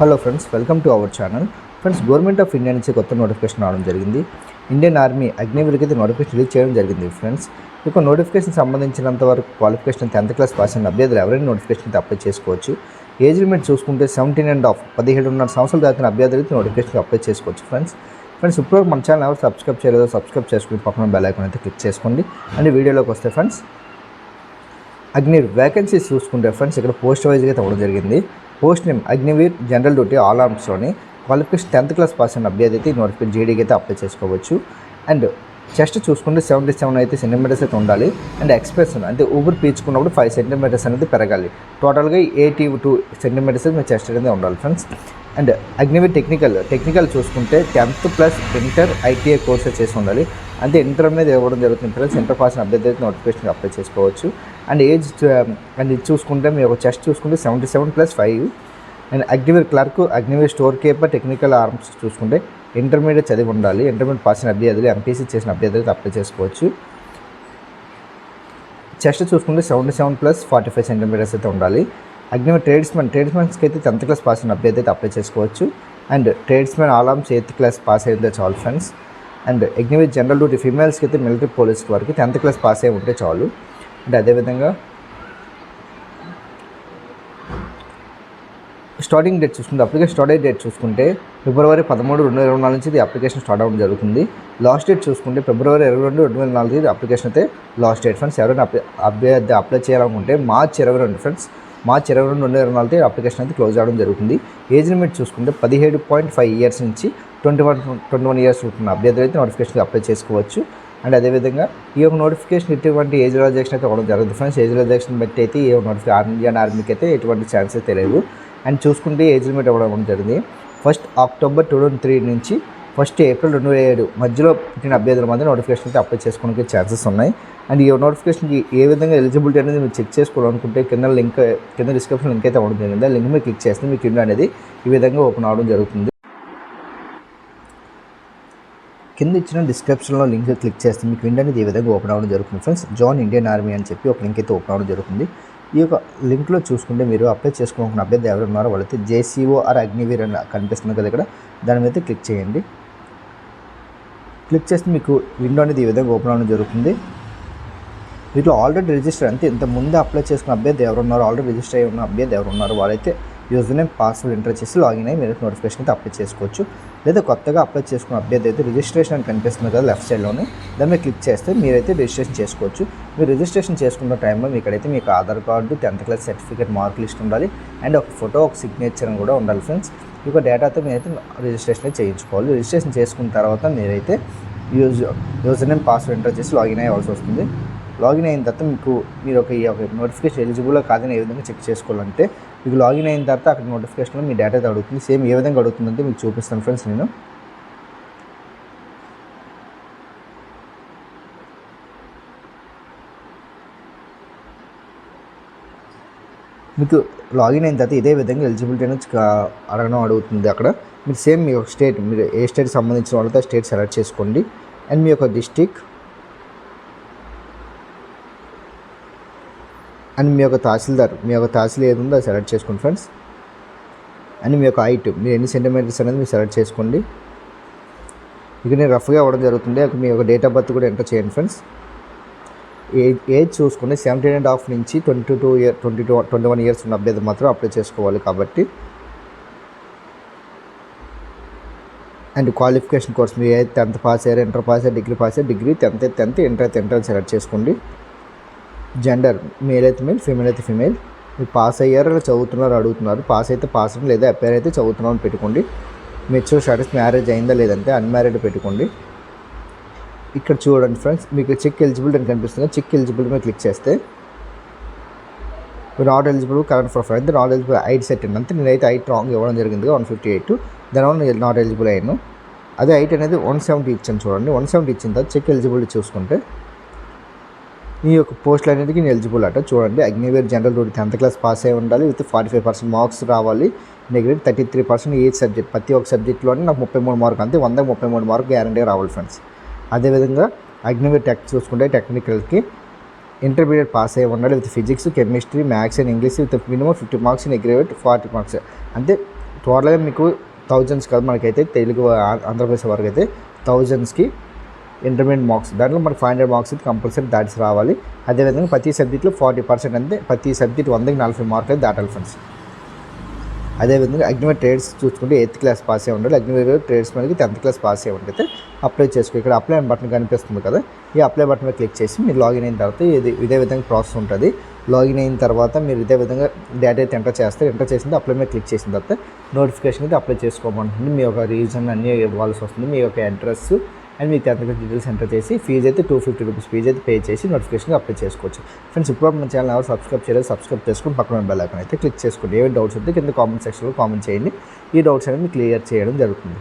Hello friends welcome to our channel. Friends government of India నుంచి కొత్త notification రావడం జరిగింది. ఇండియన్ ఆర్మీ అగ్నివీర్కి అయితే నోటిఫికేషన్ రిలీజ్ చేయడం జరిగింది ఫ్రెండ్స్. ఇక నోటిఫికేషన్ సంబంధించినంత వరకు క్వాలిఫికేషన్ టెన్త్ క్లాస్ పాస్ అయిన అభ్యర్థులు ఎవరైనా నోటిఫికేషన్ అయితే అప్లై చేసుకోవచ్చు. ఏజ్ లిమిట్ చూసుకుంటే సెవెంటీన్ అండ్ హాఫ్ పదిహేడున్నర సంవత్సరాలు దాటిన అభ్యర్థులు అయితే నోటిఫికేషన్ అప్లై చేసుకోవచ్చు ఫ్రెండ్స్. ఫ్రెండ్స్ ఇప్పుడు మన ఛానల్ ఎవరు సబ్స్క్రైబ్ చేయలేదో సబ్స్క్రైబ్ చేసుకుని పక్కన బెల్ ఐకాన్ అయితే క్లిక్ చేసుకోండి. అండ్ వీడియోలోకి వస్తే ఫ్రెండ్స్ అగ్ని వేకెన్సీస్ చూసుకుంటే ఫ్రెండ్స్ ఇక్కడ పోస్ట్ వైజ్గా ఇవ్వడం జరిగింది. Post name Agniveer general duty all ఆర్మ్స్లోని qualification tenth class pass అయిన అభ్యర్థి అయితే నోటిఫికేషన్ జీడీకి అయితే అప్లై చేసుకోవచ్చు. అండ్ చెస్ట్ చూసుకుంటే సెవెంటీ సెవెన్ అయితే సెంటీమీటర్స్ అయితే ఉండాలి. అండ్ ఎక్స్ప్రెషన్ అంటే ఊపిరి పీల్చుకున్నప్పుడు ఫైవ్ సెంటీమీటర్స్ అనేది పెరగాలి. టోటల్గా ఎయిటీ టూ సెంటీమీటర్స్ మీ చెస్ట్ అనేది ఉండాలి friends and Agniveer technical technical చూసుకుంటే tenth plus inter ITI courses చేసి ఉండాలి. అంటే ఇంటర్ మీద ఇవ్వడం జరుగుతుంది ఫ్రెండ్స్ ఇంటర్ పాస్ అభ్యర్థి అయితే నోటిఫికేషన్ అప్లై చేసుకోవచ్చు. అండ్ ఏజ్ um, అండ్ ఇది చూసుకుంటే మీ యొక్క చెస్ట్ చూసుకుంటే seventy seven plus five. And Agniveer clerk Agniveer store keeper technical arms చూసుకుంటే ఇంటర్మీడియట్ చదివి ఉండాలి. ఇంటర్మీడియట్ పాస్ అయిన అభ్యర్థులు ఎంపీసీ చేసిన అభ్యర్థులు అయితే అప్లై చేసుకోవచ్చు. చెస్ట్ చూసుకుంటే seventy seven plus forty five centimetres అయితే ఉండాలి. అగ్నివీర్ ట్రేడ్స్మెన్ ట్రేడ్స్మెన్స్కి అయితే టెన్త్ క్లాస్ పాస్ అయిన అభ్యర్థి అయితే అప్లై చేసుకోవచ్చు. And tradesmen all arms eighth class pass అయితే చాలు friends. And Agniveer general duty ఫీమేల్స్కి అయితే మిలిటరీ పోలీస్ వరకు టెన్త్ క్లాస్ పాస్ అయి ఉంటే చాలు. అండ్ అదేవిధంగా స్టార్టింగ్ డేట్ చూసుకుంటే అప్లికేషన్ స్టార్ట్ డేట్ చూసుకుంటే ఫిబ్రవరి పదమూడు రెండు వేల ఇరవై నాలుగు నుంచి ఇది అప్లికేషన్ స్టార్ట్ అవ్వడం జరుగుతుంది. లాస్ట్ డేట్ చూసుకుంటే ఫిబ్రవరి ఇరవై రెండు రెండు వేల నాలుగు ఇది అప్లికేషన్ అయితే లాస్ట్ డేట్ ఫ్రెండ్స్ ఎవరైనా అభ్యర్థి అప్లై చేయాలనుకుంటే మార్చ్ ఇరవై రెండు ఫ్రెండ్స్ మార్చ్ ఇరవై రెండు రెండు వేల ఇరవై నాలుగు అప్లికేషన్ అయితే క్లోజ్ అవ్వడం జరుగుతుంది. ఏజ్ లిమిట్ చూసుకుంటే పదిహేడు పాయింట్ ఫైవ్ ఇయర్స్ నుంచి twenty one twenty one years ఉంటున్న అభ్యర్థులు అయితే నోటిఫికేషన్ అప్లై చేసుకోవచ్చు. అండ్ అదేవిధంగా ఈ యొక్క నోటిఫికేషన్ ఇటువంటి ఏజ్ రిలాక్సేషన్ అయితే అవ్వడం జరుగుతుంది. ఫ్రెండ్స్ ఏజ్ రిలాక్సేషన్ బట్టి అయితే ఈ నోటిఫికేషన్ ఇండియన్ ఆర్మీకి అయితే ఎటువంటి ఛాన్సెస్ తెలియదు అండ్ చూసుకుంటే ఏజ్ లిమిట్ ఇవ్వడం జరిగింది. First October two thousand three నుంచి ఫస్ట్ ఏప్రిల్ రెండు వేల ఏడు మధ్యలో పుట్టిన అభ్యర్థుల మధ్య నోటిఫికేషన్ అయితే అప్లై చేసుకోవడానికి ఛాన్సెస్ ఉన్నాయి. అండ్ ఈ నోటిఫికేషన్కి ఏ విధంగా ఎలిజిబిలిటీ అనేది మీరు చెక్ చేసుకోవాలనుకుంటే కింద లింక్ కింద డిస్క్రిప్షన్ లింక్ అయితే అవ్వడం జరిగింది. ఆ లింక్ మీద క్లిక్ చేస్తే మీకు ఇండియా అనేది ఈ విధంగా ఓపెన్ అవ్వడం జరుగుతుంది. కింద ఇచ్చిన డిస్క్రిప్షన్లో లింక్ క్లిక్ చేస్తే మీకు విండో అనేది ఈ విధంగా ఓపెన్ అవ్వడం జరుగుతుంది ఫ్రెండ్స్? జాయిన్ ఇండియన్ ఆర్మీ అని చెప్పి ఒక లింక్ అయితే ఓపెన్ అవ్వడం జరుగుతుంది. ఈ యొక్క లింక్లో చూసుకుంటే మీరు అప్లై చేసుకోవాలనుకున్న అభ్యర్థి ఎవరు ఉన్నారో వాళ్ళైతే జేసీఓ ఆర్ అగ్నివీర్ అని కనిపిస్తుంది కదా ఇక్కడ. దాని మీద క్లిక్ చేయండి. క్లిక్ చేస్తే మీకు విండో అనేది ఈ విధంగా ఓపెన్ అవ్వడం జరుగుతుంది. వీటిలో ఆల్రెడీ రిజిస్టర్ అంటే ఇంత ముందు అప్లై చేసుకున్న అభ్యర్థి ఎవరు ఉన్నారో ఆల్రెడీ రిజిస్టర్ అయి ఉన్న అభ్యర్థి ఎవరు ఉన్నారో వాళ్ళైతే యూజర్ నేమ్ పాస్వర్డ్ ఎంటర్ చేసి లాగిన్ అయ్యి మీరు నోటిఫికేషన్ అయితే అప్లై చేసుకోవచ్చు. లేదా కొత్తగా అప్లై చేసుకున్న అభ్యర్థి అయితే రిజిస్ట్రేషన్ అని కనిపిస్తుంది కదా లెఫ్ట్ సైడ్లోనే. దాని మీద క్లిక్ చేస్తే మీరైతే రిజిస్ట్రేషన్ చేసుకోవచ్చు. మీరు రిజిస్ట్రేషన్ చేసుకున్న టైంలో మీకు మీకు Aadhaar card tenth class certificate mark list ఉండాలి. అండ్ ఒక ఫోటో ఒక సిగ్నేచర్ అని కూడా ఉండాలి ఫ్రెండ్స్. ఈ యొక్క డేటాతో మీరైతే రిజిస్ట్రేషన్ చేయించుకోవాలి. రిజిస్ట్రేషన్ చేసుకున్న తర్వాత మీరైతే use user name password enter చేసి లాగిన్ అయ్యవలసి వస్తుంది. లాగిన్ అయిన తర్వాత మీకు మీరు ఒక ఈ నోటిఫికేషన్ ఎలిజిబుల్ కాదని ఏ విధంగా చెక్ చేసుకోవాలంటే మీకు లాగిన్ అయిన తర్వాత అక్కడ నోటిఫికేషన్లో మీ డేటా అయితే అడుగుతుంది. సేమ్ ఏ విధంగా అడుగుతుందంటే మీకు చూపిస్తాను ఫ్రెండ్స్ నేను. మీకు లాగిన్ అయిన తర్వాత ఇదే విధంగా ఎలిజిబిలిటీ అనేది అడగడం అడుగుతుంది అక్కడ. మీరు సేమ్ మీ యొక్క స్టేట్ మీరు ఏ స్టేట్ సంబంధించిన వాళ్ళతో స్టేట్ సెలెక్ట్ చేసుకోండి. అండ్ మీ యొక్క డిస్టిక్ అండ్ మీ యొక్క తహసీల్దార్ మీ యొక్క తహసీల్ ఏది ఉందో అది సెలెక్ట్ చేసుకోండి ఫ్రెండ్స్ అండ్ మీ యొక్క హైట్ మీరు ఎన్ని సెంటీమీటర్స్ అనేది మీరు సెలెక్ట్ చేసుకోండి ఇక నేను రఫ్గా అవ్వడం జరుగుతుంది అక్కడ మీ యొక్క డేట్ ఆఫ్ బర్త్ కూడా ఎంటర్ చేయండి ఫ్రెండ్స్ ఏజ్ ఏజ్ చూసుకుంటే సెవెంటీన్ అండ్ హాఫ్ నుంచి twenty two year twenty two twenty one years ఉన్న అభ్యర్థి మాత్రం అప్లై చేసుకోవాలి కాబట్టి అండ్ క్వాలిఫికేషన్ కోర్స్ మీరు టెన్త్ పాస్ అయ్యారు ఇంటర్ పాస్ అయ్యారు డిగ్రీ పాస్ అయ్యారు డిగ్రీ టెన్త్ టెన్త్ ఇంటర్ అయితే ఇంటర్ సెలెక్ట్ చేసుకోండి జెండర్ మేల్ అయితే మేల్ ఫీమేల్ అయితే ఫీమేల్ మీరు పాస్ అయ్యారు లేదా చదువుతున్నారు అడుగుతున్నారు. పాస్ అయితే పాస్ అని లేదా అపేర్ అయితే చదువుతున్నాం అని పెట్టుకోండి. మెచ్యూర్ స్టాటస్ మ్యారేజ్ అయిందా లేదంటే అన్మ్యారీడ్ పెట్టుకోండి. ఇక్కడ చూడండి ఫ్రెండ్స్ మీకు చెక్ ఎలిజిబిలిటీ అని కనిపిస్తుంది. చెక్ ఎలిజిబిలిటీ మీద క్లిక్ చేస్తే not eligible current for friend not eligible ఐట్ set అండి అంతే నేనైతే ఐట్ రాంగ్ ఇవ్వడం జరిగింది వన్ ఫిఫ్టీ ఎయిట్ దానివల్ల నేను నాట్ ఎలిజిబుల్ అయ్యాను. అదే ఐట్ అనేది వన్ సెవెంటీ ఇచ్చాను చూడండి. వన్ సెవెంటీ ఇచ్చిన తర్వాత చెక్ ఎలిజిబిలిటీ చూసుకుంటే నీ యొక్క పోస్టులు అనేటికి నేను ఎలిజిబుల్ అట. చూడండి అగ్నివేర్ జనరల్ రోడ్ టెన్త్ క్లాస్ పాస్ అయి ఉండాలి. With forty five percent marks రావాలి. నెగిటివ్ థర్టీ త్రీ పర్సెంట్ ఏ సబ్జెక్ట్ ప్రతి ఒక్క సబ్జెక్ట్లోనే నాకు ముప్పై మూడు మార్క్ అంతే. వంద ముప్పై మూడు మార్క్ గ్యారంటీ రావాలి ఫ్రెండ్స్ అదేవిధంగా అగ్నివేర్ టెక్ చూసుకుంటే టెక్నికల్కి ఇంటర్మీడియట్ పాస్ అయ్యి ఉండాలి. With physics chemistry maths and English with minimum fifty marks నెగ్రేట్ forty marks అంటే టోటల్గా మీకు థౌజండ్స్ కాదు. మనకైతే తెలుగు ఆంధ్రప్రదేశ్ వరకు అయితే థౌజండ్స్కి ఇంటర్మీడియట్ మార్క్స్ దాంట్లో మనకి ఫైవ్ హండ్రెడ్ మార్క్స్ కంపల్సరీ దాటి రావాలి. అదేవిధంగా ప్రతి సబ్జెక్టులో ఫార్టీ పర్సెంట్ అంటే ప్రతి సబ్జెక్ట్ వందకి నలభై మార్కులు అయితే దాటాలి ఫ్రెండ్స్ అదేవిధంగా అగ్నివేర్ ట్రేడ్స్ చూసుకుంటే ఎయిత్ క్లాస్ పాస్ అయ్యి ఉండాలి. అగ్నివేర్ ట్రేడ్స్ మనకి టెన్త్ క్లాస్ పాస్ అయ్యి ఉంటే అప్లై చేసుకో. ఇక్కడ అప్లై అని బటన్ కనిపిస్తుంది కదా. ఈ అప్లై బటన్ మీద క్లిక్ చేసి మీరు లాగిన్ అయిన తర్వాత ఇది ఇదే విధంగా ప్రాసెస్ ఉంటుంది. లాగిన్ అయిన తర్వాత మీరు ఇదే విధంగా డేటా అయితే ఎంటర్ చేస్తారు ఎంటర్ చేసింది అప్లై మీద క్లిక్ చేసిన తర్వాత నోటిఫికేషన్ అయితే అప్లై చేసుకోమంటుంది. మీ యొక్క రీజన్ అన్నీ ఇవ్వాల్సి వస్తుంది. మీ యొక్క అడ్రస్ అండ్ మీకు టెన్త్ డీటెయిల్స్ ఎంటర్ చేసి ఫీజు అయితే టూ ఫిఫ్టీ రూపీస్ ఫీజు అయితే పే చేసి నోటిఫికేషన్ అప్లై చేసుకోవచ్చు. ఫ్రెండ్స్ ఇప్పుడు మన ఛానల్ ఎవరు సబ్స్క్రైబ్ చేయలేదు సబ్స్క్రైబ్ చేసుకుని పక్కన బెల్ ఐకాన్ అయితే క్లిక్ చేసుకోండి. ఏ డౌట్స్ ఉంటే కింద కామెంట్ సెక్షన్లో కామెంట్ చేయండి. ఈ డౌట్స్ అనేవి క్లియర్ చేయడం జరుగుతుంది.